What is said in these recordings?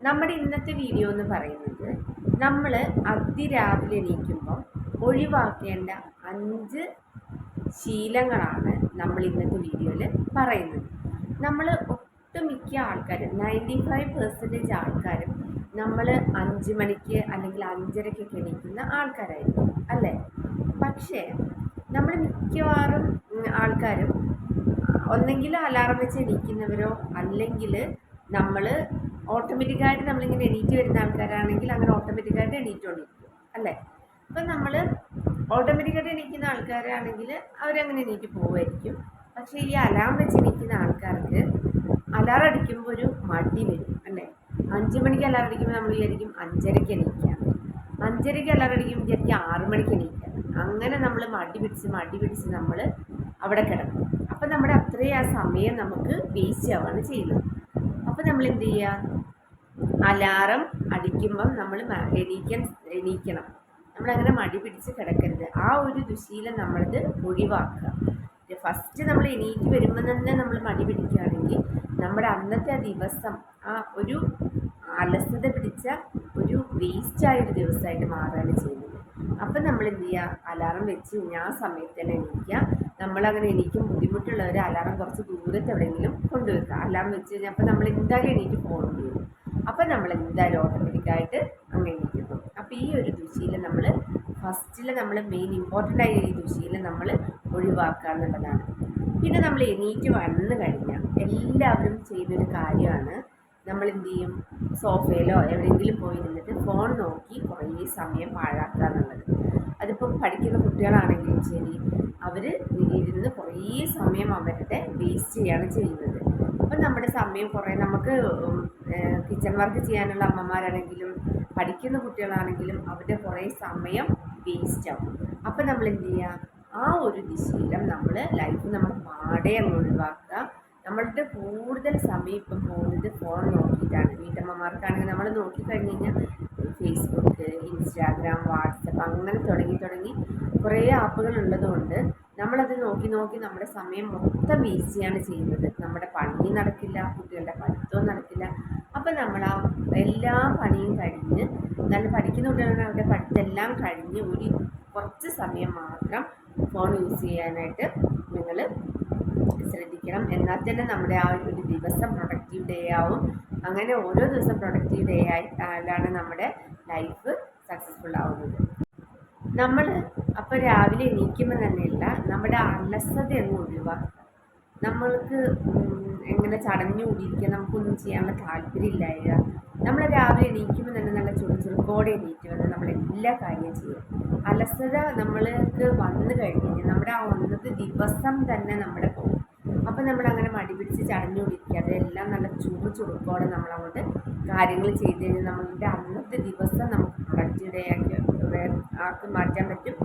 നമ്മുടെ ഇന്നത്തെ വീഡിയോ എന്ന് പറയുന്നത് നമ്മൾ അതിരാവിലെ എണീക്കുമ്പോൾ ഒഴിവാക്കേണ്ട അഞ്ച് ശീലങ്ങളാണ് നമ്മൾ ഇന്നത്തെ വീഡിയോയിൽ പറയുന്നത്. നമ്മൾ ഒട്ടുമിക്ക ആൾക്കാരും നയന്റി ഫൈവ് പെർസെന്റേജ് ആൾക്കാരും നമ്മൾ അഞ്ച് മണിക്ക് അല്ലെങ്കിൽ അഞ്ചരയ്ക്കൊക്കെ എണീക്കുന്ന ആൾക്കാരായിരിക്കും അല്ലേ? പക്ഷേ നമ്മൾ മിക്കവാറും ആൾക്കാരും ഒന്നെങ്കിൽ അലാറം വെച്ച് എണീക്കുന്നവരോ അല്ലെങ്കിൽ നമ്മൾ ഓട്ടോമാറ്റിക്കായിട്ട് നമ്മളിങ്ങനെ എണീറ്റ് വരുന്ന ആൾക്കാരാണെങ്കിൽ അങ്ങനെ ഓട്ടോമാറ്റിക്കായിട്ട് എണീറ്റോണ്ടിരിക്കും അല്ലേ? അപ്പം നമ്മൾ ഓട്ടോമാറ്റിക്കായിട്ട് എണീക്കുന്ന ആൾക്കാരാണെങ്കിൽ അവരങ്ങനെ എണീറ്റ് പോവുമായിരിക്കും. പക്ഷേ ഈ അലാം വെച്ച് എണീക്കുന്ന ആൾക്കാർക്ക് അലാറം അടിക്കുമ്പോൾ ഒരു മടി വരും അല്ലേ? അഞ്ച് മണിക്ക് അലാറം അടിക്കുമ്പോൾ നമ്മൾ വിചാരിക്കും അഞ്ചരയ്ക്ക് എണീക്കാം. അഞ്ചരയ്ക്ക് അലാറം അടിക്കുമ്പോൾ വിചാരിക്കും ആറ് മണിക്ക് എണീക്കാം. അങ്ങനെ നമ്മൾ മടി പിടിച്ച് മടി പിടിച്ച് നമ്മൾ അവിടെ കിടക്കും. അപ്പം നമ്മുടെ അത്രയും ആ സമയം നമുക്ക് വേസ്റ്റ് ആവുകയാണ് ചെയ്യുന്നത്. അപ്പോൾ നമ്മൾ എന്ത് ചെയ്യുക? അലാറം അടിക്കുമ്പം നമ്മൾ എണീക്കാൻ എണീക്കണം. നമ്മളങ്ങനെ മടി പിടിച്ച് കിടക്കരുത്. ആ ഒരു ദുശീലം നമ്മളത് ഒഴിവാക്കുക. ഫസ്റ്റ് നമ്മൾ എണീറ്റ് വരുമ്പോൾ തന്നെ നമ്മൾ മടി പിടിക്കുകയാണെങ്കിൽ നമ്മുടെ അന്നത്തെ ആ ദിവസം ആ ഒരു അലസത പിടിച്ച ഒരു വേസ്റ്റ് ഒരു ദിവസമായിട്ട് മാറുകയാണ് ചെയ്യുന്നത്. അപ്പം നമ്മൾ എന്ത് ചെയ്യുക? അലാറം വെച്ച് കഴിഞ്ഞാൽ ആ സമയത്ത് തന്നെ എണീക്കുക. നമ്മളങ്ങനെ എണീക്കും ബുദ്ധിമുട്ടുള്ളവർ അലാറം കുറച്ച് ദൂരത്ത് എവിടെയെങ്കിലും കൊണ്ടുവെക്കുക അലാറം വെച്ച് കഴിഞ്ഞാൽ അപ്പം നമ്മൾ എന്തായാലും എണീറ്റ് പോകുന്നത് അപ്പം നമ്മൾ എന്തായാലും ഓട്ടോമാറ്റിക്കായിട്ട് അങ്ങനെ ഇരിക്കുന്നു. അപ്പോൾ ഈ ഒരു ദുശീലം നമ്മൾ ഫസ്റ്റിൽ നമ്മൾ മെയിൻ ഇമ്പോർട്ടന്റ് ആയ ഈ ദുശീലം നമ്മൾ ഒഴിവാക്കുക എന്നുള്ളതാണ്. പിന്നെ നമ്മൾ എണീറ്റ് വന്നു കഴിഞ്ഞാൽ എല്ലാവരും ചെയ്യുന്നൊരു കാര്യമാണ് നമ്മൾ എന്ത് ചെയ്യും? സോഫയിലോ എവിടെയെങ്കിലും പോയി നിന്നിട്ട് ഫോൺ നോക്കി കുറേ സമയം പാഴാക്കുക എന്നുള്ളത്. അതിപ്പം പഠിക്കുന്ന കുട്ടികളാണെങ്കിലും ശരി അവർ ഇരുന്ന് കുറേ സമയം അവരുടെ വേസ്റ്റ് ചെയ്യാണ് ചെയ്യുന്നത്. അപ്പം നമ്മുടെ സമയം കുറേ നമുക്ക് കിച്ചൺ വർക്ക് ചെയ്യാനുള്ള അമ്മമാരാണെങ്കിലും പഠിക്കുന്ന കുട്ടികളാണെങ്കിലും അവരുടെ കുറേ സമയം വേസ്റ്റ് ആവും. അപ്പം നമ്മൾ എന്ത് ചെയ്യുക? ആ ഒരു ദിശയിലും നമ്മൾ ലൈഫ് നമ്മൾ പാടെ അങ്ങ് ഒഴിവാക്കുക. നമ്മളുടെ കൂടുതൽ സമയം ഇപ്പം പോകുന്നത് ഫോൺ നോക്കിയിട്ടാണ്. വീട്ടമ്മമാർക്കാണെങ്കിൽ നമ്മൾ നോക്കിക്കഴിഞ്ഞ് കഴിഞ്ഞാൽ ഫേസ്ബുക്ക് ഇൻസ്റ്റാഗ്രാം വാട്സപ്പ് അങ്ങനെ തുടങ്ങി തുടങ്ങി കുറേ ആപ്പുകൾ ഉള്ളതുകൊണ്ട് നമ്മളത് നോക്കി നോക്കി നമ്മുടെ സമയം മൊത്തം വേസ്റ്റ് ചെയ്യാണ് ചെയ്യുന്നത്. നമ്മുടെ പണി നടക്കില്ല കുട്ടികളുടെ പഠിത്തവും നടക്കില്ല. അപ്പം നമ്മൾ ആ എല്ലാ പണിയും കഴിഞ്ഞ് നല്ല പഠിക്കുന്ന കുട്ടികളാണ് അവരുടെ പഠിത്തമെല്ലാം കഴിഞ്ഞ് ഒരു കുറച്ച് സമയം മാത്രം ഫോൺ യൂസ് ചെയ്യാനായിട്ട് നിങ്ങൾ ശ്രദ്ധിക്കണം. എന്നാൽ തന്നെ നമ്മുടെ ആ ഒരു ദിവസം പ്രൊഡക്റ്റീവ് ഡേ ആവും. അങ്ങനെ ഓരോ ദിവസം പ്രൊഡക്റ്റീവ് ഡേ ആയിട്ടാണ് നമ്മുടെ ലൈഫ് സക്സസ്ഫുൾ ആവുന്നത്. നമ്മൾ അപ്പോൾ രാവിലെ എണീക്കുമ്പോൾ തന്നെയല്ല നമ്മുടെ അലസത അങ്ങ് ഒഴിവാക്കുക. നമ്മൾക്ക് എങ്ങനെ ചടഞ്ഞു കൂടിയിരിക്കുക നമുക്കൊന്നും ചെയ്യാനുള്ള താല്പര്യമില്ലായ്ക. നമ്മൾ രാവിലെ എണീക്കുമ്പോൾ തന്നെ നല്ല ചുറുചുറുക്കോടെ എണീറ്റ് വന്ന് നമ്മൾ എല്ലാ കാര്യവും ചെയ്യും. അലസത നമ്മൾക്ക് വന്നു കഴിഞ്ഞ് കഴിഞ്ഞാൽ നമ്മുടെ ആ ഒന്നത്തെ ദിവസം തന്നെ നമ്മുടെ പോകും അപ്പം നമ്മൾ അങ്ങനെ മടി പിടിച്ച് ചടഞ്ഞു കൂടിയിരിക്കാതെ എല്ലാം നല്ല ചുറു ചുറുക്കോടെ നമ്മൾ അങ്ങോട്ട് കാര്യങ്ങൾ ചെയ്ത് കഴിഞ്ഞാൽ നമ്മളുടെ അന്നത്തെ ദിവസം നമുക്ക് പ്രൊഡക്റ്റീവ് ഡേ ആക്കി ആക്കി മാറ്റാൻ പറ്റും.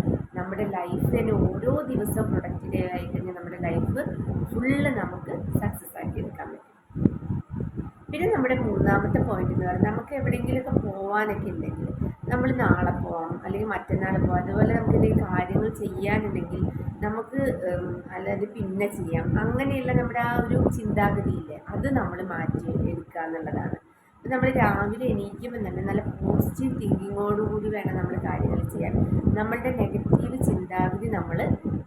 നമ്മുടെ ലൈഫ് തന്നെ ഓരോ ദിവസവും പ്രൊഡക്റ്റീവ് ആയി കഴിഞ്ഞാൽ നമ്മുടെ ലൈഫ് ഫുള്ള് നമുക്ക് സക്സസ് ആക്കി എടുക്കാൻ പറ്റും. പിന്നെ നമ്മുടെ മൂന്നാമത്തെ പോയിന്റ് എന്ന് പറയുന്നത് നമുക്ക് എവിടെയെങ്കിലുമൊക്കെ പോകാനൊക്കെ ഉണ്ടെങ്കിൽ നമ്മൾ നാളെ പോവാം അല്ലെങ്കിൽ മറ്റന്നാൾ പോവാം അതുപോലെ നമുക്ക് എന്തെങ്കിലും കാര്യങ്ങൾ ചെയ്യാനുണ്ടെങ്കിൽ നമുക്ക് അല്ലാതെ പിന്നെ ചെയ്യാം. അങ്ങനെയുള്ള നമ്മുടെ ആ ഒരു ചിന്താഗതിയില്ലേ അത് നമ്മൾ മാറ്റി എടുക്കുക എന്നുള്ളതാണ് നമ്മൾ രാവിലെ എണീക്കുമ്പോൾ തന്നെ നല്ല പോസിറ്റീവ് തിങ്കിങ്ങോടുകൂടി വേണം നമ്മൾ കാര്യങ്ങൾ ചെയ്യാൻ. നമ്മളുടെ നെഗറ്റീവ് ചിന്താഗതി നമ്മൾ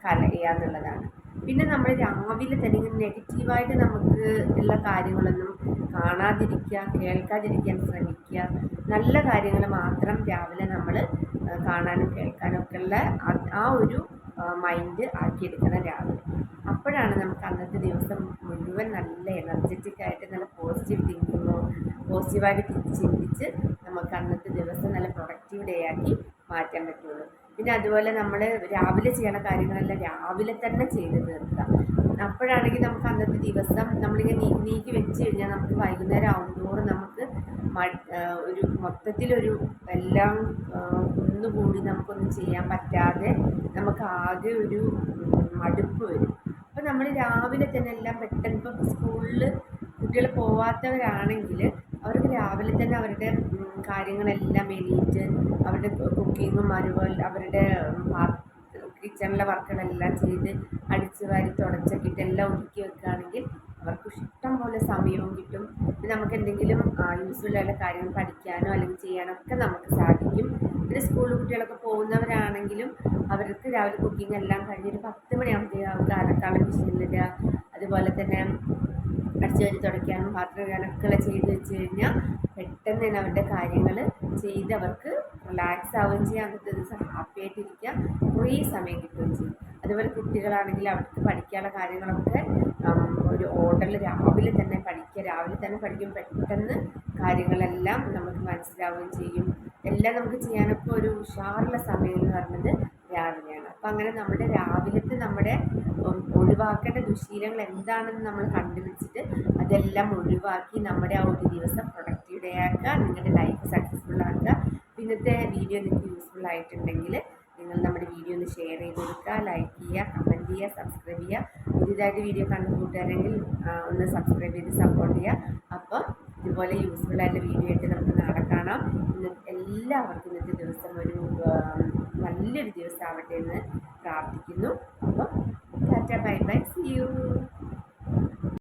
കളയുക എന്നുള്ളതാണ്. പിന്നെ നമ്മൾ രാവിലെ തന്നെ നെഗറ്റീവായിട്ട് നമുക്ക് ഉള്ള കാര്യങ്ങളൊന്നും കാണാതിരിക്കുക കേൾക്കാതിരിക്കാൻ ശ്രമിക്കുക നല്ല കാര്യങ്ങൾ മാത്രം രാവിലെ നമ്മൾ കാണാനും കേൾക്കാനും ഒക്കെ ഉള്ള ആ ഒരു മൈൻഡ് ആക്കിയെടുക്കണം രാവിലെ. അപ്പോഴാണ് നമുക്ക് അന്നത്തെ ദിവസം മുഴുവൻ നല്ല എനർജറ്റിക് ആയിട്ട് നല്ല പോസിറ്റീവ് തിങ്കിങ്ങോ പോസിറ്റീവായിട്ട് ചിന്തിച്ച് നമുക്ക് അന്നത്തെ ദിവസം നല്ല പ്രൊഡക്റ്റീവ് ഡേ ആക്കി മാറ്റാൻ പറ്റുള്ളൂ. പിന്നെ അതുപോലെ നമ്മൾ രാവിലെ ചെയ്യണ കാര്യങ്ങളെല്ലാം രാവിലെ തന്നെ ചെയ്ത് തീർക്കുക. അപ്പോഴാണെങ്കിൽ നമുക്ക് അന്നത്തെ ദിവസം നമ്മളിങ്ങനെ നീക്കി നീക്കി വെച്ച് കഴിഞ്ഞാൽ നമുക്ക് വൈകുന്നേരം ആവുന്നതോറും നമുക്ക് ഒരു മൊത്തത്തിലൊരു എല്ലാം ഒന്നുകൂടി നമുക്കൊന്നും ചെയ്യാൻ പറ്റാതെ നമുക്ക് ആകെ ഒരു മടുപ്പ് വരും. അപ്പോൾ നമ്മൾ രാവിലെ തന്നെ എല്ലാം പെട്ടെന്ന് ഇപ്പം സ്കൂളിൽ കുട്ടികൾ പോവാത്തവരാണെങ്കിൽ അവർക്ക് രാവിലെ തന്നെ അവരുടെ കാര്യങ്ങളെല്ലാം എണീറ്റ് അവരുടെ കുക്കിങ്ങും അതുപോലെ അവരുടെ കിച്ചണിലെ വർക്കുകളെല്ലാം ചെയ്ത് അടിച്ച് വാരി തുടച്ചൊക്കെ എല്ലാം ഒതുക്കി വെക്കുകയാണെങ്കിൽ അവർക്ക് ഇഷ്ടം പോലെ സമയവും കിട്ടും. പിന്നെ നമുക്ക് എന്തെങ്കിലും യൂസ്ഫുൾ ആയിട്ടുള്ള കാര്യങ്ങൾ പഠിക്കാനോ അല്ലെങ്കിൽ ചെയ്യാനോ ഒക്കെ നമുക്ക് സാധിക്കും. പിന്നെ സ്കൂളിൽ കുട്ടികളൊക്കെ പോകുന്നവരാണെങ്കിലും അവർക്ക് രാവിലെ കുക്കിംഗ് എല്ലാം കഴിഞ്ഞ് ഒരു പത്ത് മണിയാകുമ്പോഴത്തേക്കും അവർക്ക് അലക്കാളം മെഷീനിലിടുക അതുപോലെ തന്നെ അടിച്ചു വാരി തുടയ്ക്കാനും പാത്രം കണക്കുകളെ ചെയ്ത് വെച്ച് കഴിഞ്ഞാൽ പെട്ടെന്ന് തന്നെ അവരുടെ കാര്യങ്ങൾ ചെയ്ത് അവർക്ക് റിലാക്സ് ആവുകയും ചെയ്യാം. അന്നത്തെ ദിവസം ഹാപ്പി ആയിട്ടിരിക്കുക കുറേ സമയം കിട്ടുകയും ചെയ്യും. അതുപോലെ കുട്ടികളാണെങ്കിൽ അവർക്ക് പഠിക്കാനുള്ള കാര്യങ്ങളൊക്കെ ഒരു ഓർഡറിൽ രാവിലെ തന്നെ പഠിക്കുക. രാവിലെ തന്നെ പഠിക്കും പെട്ടെന്ന് കാര്യങ്ങളെല്ലാം നമുക്ക് മനസ്സിലാവുകയും ചെയ്യും. എല്ലാം നമുക്ക് ചെയ്യാനൊക്കെ ഒരു ഉഷാറുള്ള സമയം എന്ന് പറയുന്നത് രാവിലെയാണ് അപ്പം അങ്ങനെ നമ്മുടെ രാവിലത്തെ നമ്മുടെ ഒഴിവാക്കേണ്ട ദുശീലങ്ങൾ എന്താണെന്ന് നമ്മൾ കണ്ടുപിടിച്ചിട്ട് അതെല്ലാം ഒഴിവാക്കി നമ്മുടെ ആ ഒരു ദിവസം പ്രൊഡക്റ്റീവ് ഡേ ആക്കുക നിങ്ങളുടെ ലൈഫ് സക്സസ്ഫുൾ ആക്കുക. ഇന്നത്തെ വീഡിയോ നിങ്ങൾക്ക് യൂസ്ഫുൾ ആയിട്ടുണ്ടെങ്കിൽ നിങ്ങൾ നമ്മുടെ വീഡിയോ ഒന്ന് ഷെയർ ചെയ്ത് കൊടുക്കുക ലൈക്ക് ചെയ്യുക കമന്റ് ചെയ്യുക സബ്സ്ക്രൈബ് ചെയ്യുക. പുതിയതായിട്ട് വീഡിയോ കണ്ടു കൂട്ടുകാരെങ്കിൽ ഒന്ന് സബ്സ്ക്രൈബ് ചെയ്ത് സപ്പോർട്ട് ചെയ്യുക. അപ്പോൾ ഇതുപോലെ യൂസ്ഫുൾ ആയിട്ടുള്ള വീഡിയോ ആയിട്ട് നമുക്ക് നാളെ കാണാം. എല്ലാവർക്കും ഇന്നത്തെ ദിവസം ഒരു നല്ലൊരു ദിവസം ആവട്ടെ എന്ന് പ്രാർത്ഥിക്കുന്നു. അപ്പം tata bye bye. See you